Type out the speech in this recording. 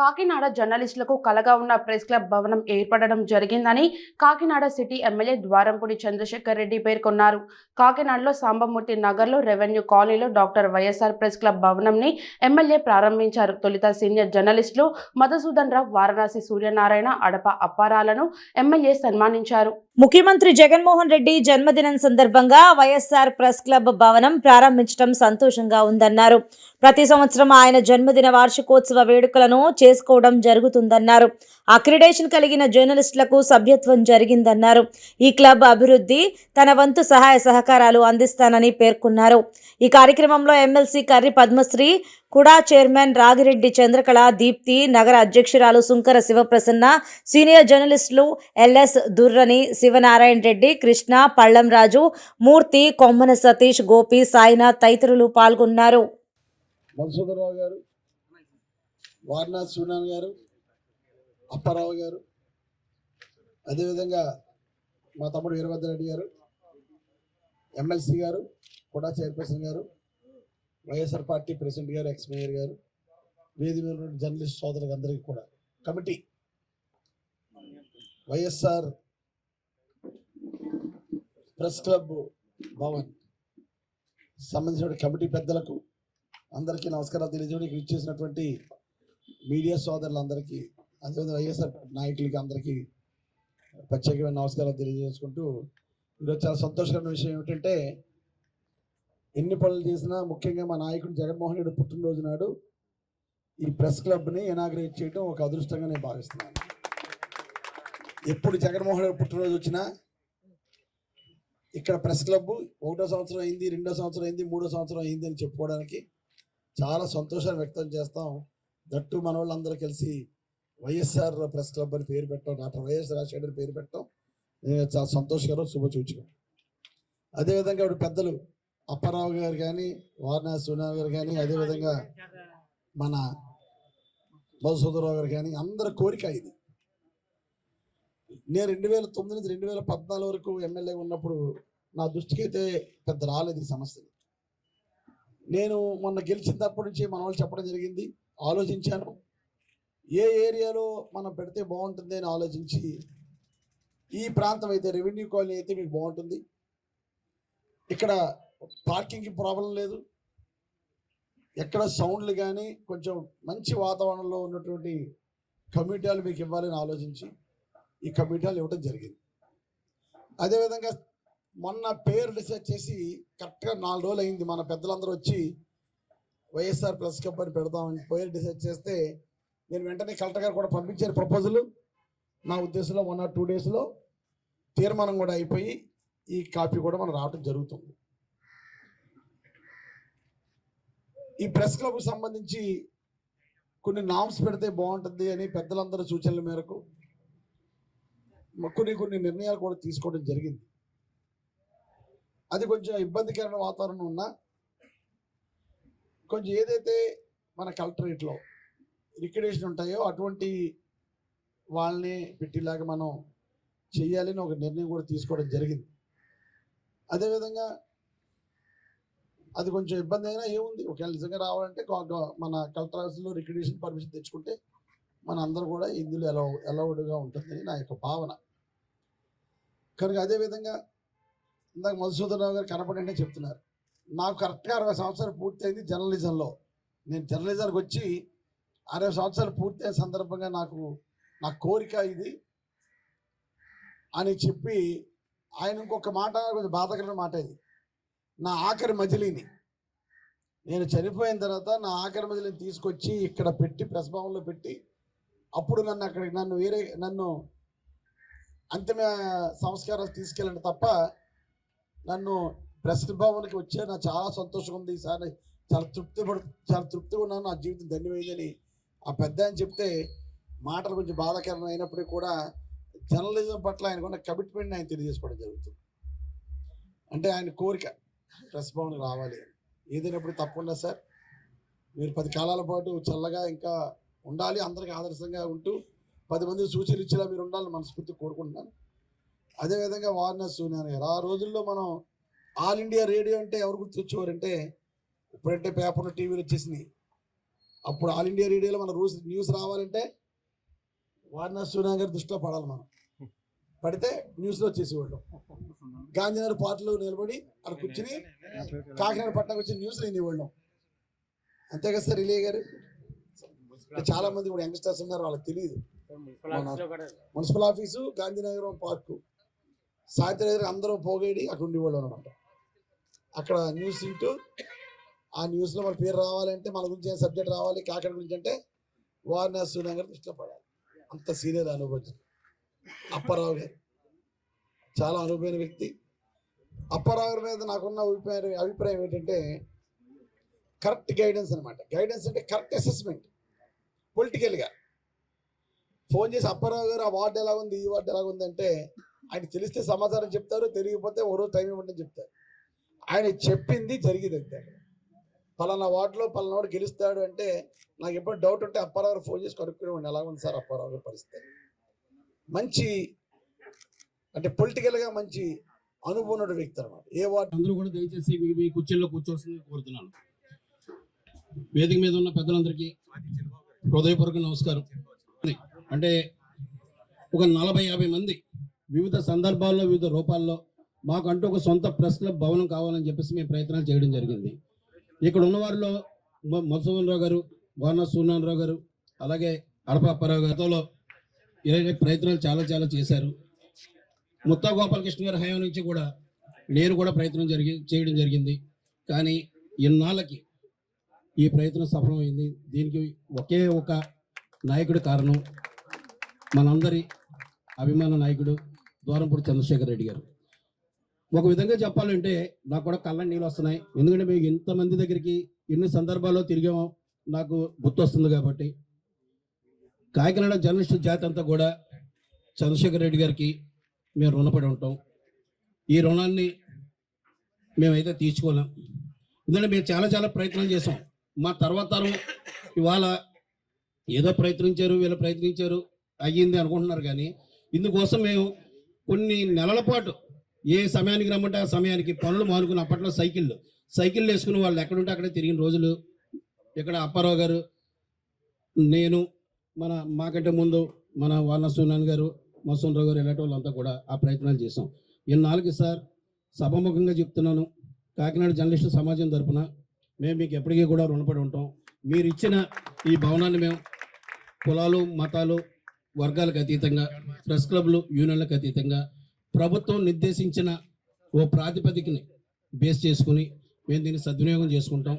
కాకినాడ జర్నలిస్టులకు కలగా ఉన్న ప్రెస్ క్లబ్ భవనం ఏర్పడడం జరిగిందని కాకినాడ సిటీ ఎమ్మెల్యే ద్వారంపూడి చంద్రశేఖర్ రెడ్డి పేర్కొన్నారు. కాకినాడలో సాంబమూర్తి నగర్లో రెవెన్యూ కాలనీలో డాక్టర్ వైఎస్ఆర్ ప్రెస్ క్లబ్ భవనంని ఎమ్మెల్యే ప్రారంభించారు. తొలుత సీనియర్ జర్నలిస్టులు మధుసూదన్ రావు వారణాసి సూర్యనారాయణ అడప అప్పారాలను ఎమ్మెల్యే సన్మానించారు. ముఖ్యమంత్రి జగన్మోహన్ రెడ్డి జన్మదినం సందర్భంగా వైఎస్ఆర్ ప్రెస్ క్లబ్ భవనం ప్రారంభించడం సంతోషంగా ఉందన్నారు. ప్రతి సంవత్సరం ఆయన జన్మదిన వార్షికోత్సవ వేడుకలను చేసుకోవడం జరుగుతుందన్నారు. అక్రిడేషన్ కలిగిన జర్నలిస్టులకు సభ్యత్వం జరిగిందన్నారు. ఈ క్లబ్ అభివృద్ధి తన వంతు సహాయ సహకారాలు అందిస్తానని పేర్కొన్నారు. ఈ కార్యక్రమంలో ఎమ్మెల్సీ కర్రి పద్మశ్రీ కుడా చైర్మన్ రాగిరెడ్డి చంద్రకళ దీప్తి నగర అధ్యక్షురాలు Sunkara Sivaprasanna senior journalists LS Durrani Sivanarayana Reddy Krishna Pallam Raju Murthy Kommana Satish Gopi Sainath తదితరులు పాల్గొన్నారు. మధుసూదరరావు గారు వారణాథ్ సూనాన్ గారు అప్పారావు గారు అదేవిధంగా మా తమ్ముడు వీరభద్ర రెడ్డి గారు ఎమ్మెల్సీ గారు కూడా చైర్పర్సన్ గారు వైఎస్ఆర్ పార్టీ ప్రెసిడెంట్ గారు ఎక్స్ మేయర్ గారు వేది మీద జర్నలిస్ట్ సోదరులకు అందరికీ కూడా. Committee YSR press club Bhavan సంబంధించిన కమిటీ పెద్దలకు అందరికీ నమస్కారాలు తెలియజేయడానికి ఇక్కడ ఇచ్చేసినటువంటి మీడియా సోదరులందరికీ అదేవిధంగా వైఎస్ఆర్ నాయకులకి అందరికీ ప్రత్యేకమైన నమస్కారాలు తెలియజేసుకుంటూ ఈరోజు చాలా సంతోషకరమైన విషయం ఏమిటంటే ఎన్ని పనులు చేసినా ముఖ్యంగా మా నాయకుడు జగన్మోహన్ రెడ్డి పుట్టినరోజు నాడు ఈ ప్రెస్ క్లబ్ని ఇనాగ్రేట్ చేయడం ఒక అదృష్టంగా నేను భావిస్తున్నాను. ఎప్పుడు జగన్మోహన్ రెడ్డి పుట్టినరోజు వచ్చినా ఇక్కడ ప్రెస్ క్లబ్ ఒకటో సంవత్సరం అయింది రెండో సంవత్సరం అయింది మూడో సంవత్సరం అయింది అని చెప్పుకోవడానికి చాలా సంతోషాన్ని వ్యక్తం చేస్తాం. దట్టు మన వాళ్ళందరూ కలిసి వైఎస్ఆర్ ప్రెస్ క్లబ్ అని పేరు పెట్టాం. డాక్టర్ వైఎస్ రాజశేఖర్ పేరు పెట్టడం నేను చాలా సంతోషకరం శుభసూచకం. అదేవిధంగా ఇప్పుడు పెద్దలు అప్పారావు గారు కానీ వారణాసి సునా గారు కానీ అదేవిధంగా మన మధుసూదరావు గారు కానీ అందరి కోరిక ఇది. నేను రెండు వేల తొమ్మిది నుంచి రెండు వేల పద్నాలుగు వరకు ఎమ్మెల్యే ఉన్నప్పుడు నా దృష్టికి అయితే పెద్ద రాలేదు ఈ సమస్య నేను మొన్న గెలిచినప్పటి నుంచి మన వాళ్ళు చెప్పడం జరిగింది. ఆలోచించాను. ఏ ఏరియాలో మనం పెడితే బాగుంటుంది అని ఆలోచించి ఈ ప్రాంతం అయితే రెవెన్యూ కాలనీ అయితే మీకు బాగుంటుంది. ఇక్కడ పార్కింగ్కి ప్రాబ్లం లేదు. ఎక్కడ సౌండ్లు కానీ కొంచెం మంచి వాతావరణంలో ఉన్నటువంటి కమిటీలు మీకు ఇవ్వాలని ఆలోచించి ఈ కమిటీలు ఇవ్వడం జరిగింది. అదేవిధంగా మొన్న పేరు డిసైడ్ చేసి కరెక్ట్గా నాలుగు రోజులు అయింది. మన పెద్దలందరూ వచ్చి వైఎస్ఆర్ ప్లస్ కప్ అని పెడదామని పేరు డిసైడ్ చేస్తే నేను వెంటనే కలెక్టర్ గారు కూడా పంపించారు ప్రపోజల్. నా ఉద్దేశంలో వన్ ఆర్ టూ డేస్లో తీర్మానం కూడా అయిపోయి ఈ కాపీ కూడా మనం రావడం జరుగుతుంది. ఈ ప్రెస్ క్లబ్కి సంబంధించి కొన్ని నామ్స్ పెడితే బాగుంటుంది అని పెద్దలందరూ సూచనల మేరకు కొన్ని కొన్ని నిర్ణయాలు కూడా తీసుకోవడం జరిగింది. అది కొంచెం ఇబ్బందికరమైన వాతావరణం ఉన్నా కొంచెం ఏదైతే మన కలెక్టరేట్లో లిక్విడేషన్ ఉంటాయో అటువంటి వాళ్ళని పెట్టేలాగా మనం చెయ్యాలని ఒక నిర్ణయం కూడా తీసుకోవడం జరిగింది. అదేవిధంగా అది కొంచెం ఇబ్బంది అయినా ఏముంది? ఒకవేళ నిజంగా రావాలంటే మన కలెక్టర్ ఆఫీస్లో రికగ్నేషన్ పర్మిషన్ తెచ్చుకుంటే మన అందరూ కూడా ఇందులో ఎలా ఎలౌడ్గా ఉంటుందని నా యొక్క భావన. కనుక అదేవిధంగా ఇందాక మధుసూదనరావు గారు కనపడండి చెప్తున్నారు. నాకు కరెక్ట్గా అరవై సంవత్సరాలు పూర్తయింది జర్నలిజంలో. నేను జర్నలిజానికి వచ్చి అరవై సంవత్సరాలు పూర్తయిన సందర్భంగా నాకు నా కోరిక ఇది అని చెప్పి ఆయన ఇంకొక మాట కొంచెం బాధకరమైన మాట ఇది. నా ఆఖరి మజిలీని. నేను చనిపోయిన తర్వాత నా ఆఖరి మజిలీని తీసుకొచ్చి ఇక్కడ పెట్టి ప్రెస్ భవన్లో పెట్టి అప్పుడు నన్ను అక్కడికి నన్ను వేరే నన్ను అంతిమ సంస్కారాలు తీసుకెళ్ళండి తప్ప నన్ను ప్రెస్ భవన్కి వచ్చే నాకు చాలా సంతోషంగా ఉంది. ఈసారి చాలా తృప్తి పడు చాలా తృప్తిగా ఉన్నాను. నా జీవితం ధన్యమైందని ఆ పెద్ద అని చెప్తే మాటలు కొంచెం బాధాకరం అయినప్పటికీ కూడా జర్నలిజం పట్ల ఆయనకున్న కమిట్మెంట్ని ఆయన తెలియజేసుకోవడం జరుగుతుంది. అంటే ఆయన కోరిక ప్రెస్ భవన్కి రావాలి అని. ఏదైనప్పుడు తప్పకుండా సార్ మీరు పది కాలాల పాటు చల్లగా ఇంకా ఉండాలి. అందరికీ ఆదర్శంగా ఉంటూ పది మంది సూచనలు ఇచ్చేలా మీరు ఉండాలని మనస్ఫూర్తి కోరుకుంటున్నాను. అదేవిధంగా వారణాసి సూర్యనారాయణ గారు ఆ రోజుల్లో మనం ఆల్ ఇండియా రేడియో అంటే ఎవరు గుర్తొచ్చేవారంటే ఇప్పుడంటే పేపర్లు టీవీలు వచ్చేసినాయి. అప్పుడు ఆల్ ఇండియా రేడియోలో మన రూల్స్ న్యూస్ రావాలంటే వారణాసి సూర్య గారి దృష్టిలో పడాలి మనం. పడితే న్యూస్లో వచ్చేసేవాళ్ళం. గాంధీనగర్ పార్టీలో నిలబడి అక్కడ కూర్చుని కాకినాడ పట్టణకు వచ్చిన న్యూస్ ఇవ్వడం అంతే కదా సార్ రిలే గారు? చాలా మంది ఇప్పుడు యంగ్స్టర్స్ ఉన్నారు వాళ్ళకి తెలియదు మున్సిపల్ ఆఫీసు గాంధీనగరం పార్కు. సాయంత్రం ఎదురు అందరూ పోగేడి అక్కడ ఉండేవాళ్ళు అనమాట అక్కడ న్యూస్ వింటూ ఆ న్యూస్లో మన పేరు రావాలంటే మన గురించి ఏం సబ్జెక్ట్ రావాలి కాకినాడ గురించి అంటే వారణాసి సూర్య ఇష్టపడాలి దృష్టిలో పడాలి. అంత సీనియర్ అనుభవం అప్పారావు గారు. చాలా అనుభవమైన వ్యక్తి. అప్పారావు గారి మీద నాకున్న అభిప్రాయం అభిప్రాయం ఏంటంటే కరెక్ట్ గైడెన్స్ అనమాట గైడెన్స్ అంటే కరెక్ట్ అసెస్మెంట్. పొలిటికల్గా. ఫోన్ చేసి అప్పారావు గారు ఆ వార్డు ఎలా ఉంది ఈ వార్డు ఎలా ఉంది అంటే ఆయన తెలిస్తే సమాచారం చెప్తారు తెలియకపోతే ఓ రోజు టైం ఇవ్వండి చెప్తారు. ఆయన చెప్పింది జరిగింది అంతే. పలానా వార్డులో పలానా వాడు గెలుస్తాడు అంటే నాకు ఎప్పుడు డౌట్ ఉంటే అప్పారావు ఫోన్ చేసి కనుక్కునేవాడిని ఎలా ఉంది సార్ అప్పారావు పరిస్థితి? మంచి అంటే పొలిటికల్గా మంచి అనుభవం వ్యక్తి అనమాట ఏ వార్డు? అందరూ కూడా దయచేసి మీ కుర్చీల్లో కూర్చోవలసింది కోరుతున్నాను. వేదిక మీద ఉన్న పెద్దలందరికీ హృదయపూర్వక నమస్కారం. అంటే ఒక నలభై యాభై మంది వివిధ సందర్భాల్లో వివిధ రూపాల్లో మాకంటూ ఒక సొంత ప్రెస్ క్లబ్ భవనం కావాలని చెప్పేసి మేము ప్రయత్నాలు చేయడం జరిగింది. ఇక్కడ ఉన్న వారిలో మధుసూదన్ రావు గారు వాన రావు గారు అలాగే అడప అప్పారావు గారితో ఇలాంటి ప్రయత్నాలు చాలా చాలా చేశారు. ముత్తా గోపాలకృష్ణ గారి హయాం నుంచి కూడా నేను కూడా ప్రయత్నం జరిగి చేయడం జరిగింది. కానీ ఇన్నాళ్ళకి ఈ ప్రయత్నం సఫలమైంది. దీనికి ఒకే ఒక నాయకుడు కారణం మనందరి అభిమాన నాయకుడు ద్వారంపూడి చంద్రశేఖర్ రెడ్డి గారు. ఒక విధంగా చెప్పాలంటే నాకు కూడా కళ్ళ నీళ్ళు వస్తున్నాయి. ఎందుకంటే మేము ఇంతమంది దగ్గరికి ఎన్ని సందర్భాల్లో తిరిగామో నాకు గుర్తొస్తుంది కాబట్టి. కాకినాడ జర్నలిస్టు జాతి అంతా కూడా చంద్రశేఖర్ రెడ్డి గారికి మేము రుణపడి ఉంటాం. ఈ రుణాన్ని మేమైతే తీర్చుకోలేం. ఎందుకంటే మేము చాలా చాలా ప్రయత్నం చేసాం మా తర్వాత తరం ఇవాళ ఏదో ప్రయత్నించారు వీళ్ళు ప్రయత్నించారు అయ్యింది అనుకుంటున్నారు కానీ ఇందుకోసం మేము కొన్ని నెలల పాటు ఏ సమయానికి రమ్మంటే ఆ సమయానికి పనులు మానుకుని అప్పట్లో సైకిళ్ళు. సైకిళ్ళు వేసుకుని వాళ్ళు ఎక్కడుంటే అక్కడే తిరిగిన రోజులు. ఇక్కడ అప్పారావు గారు నేను మన మాకంటే ముందు మన వాన గారు మసూన్ రావు గారు ఇలాంటి వాళ్ళంతా కూడా ఆ ప్రయత్నాలు చేసాం ఇన్నాళ్ళకి సార్ సభముఖంగా చెప్తున్నాను కాకినాడ జర్నలిస్టు సమాజం తరఫున మేము మీకు ఎప్పటికీ కూడా రుణపడి ఉంటాం. మీరు ఇచ్చిన ఈ భవనాన్ని మేము కులాలు మతాలు వర్గాలకు అతీతంగా ప్రెస్ క్లబ్లు యూనియన్లకు అతీతంగా ప్రభుత్వం నిర్దేశించిన ఓ ప్రాతిపదికని బేస్ చేసుకుని మేము దీన్ని సద్వినియోగం చేసుకుంటాం.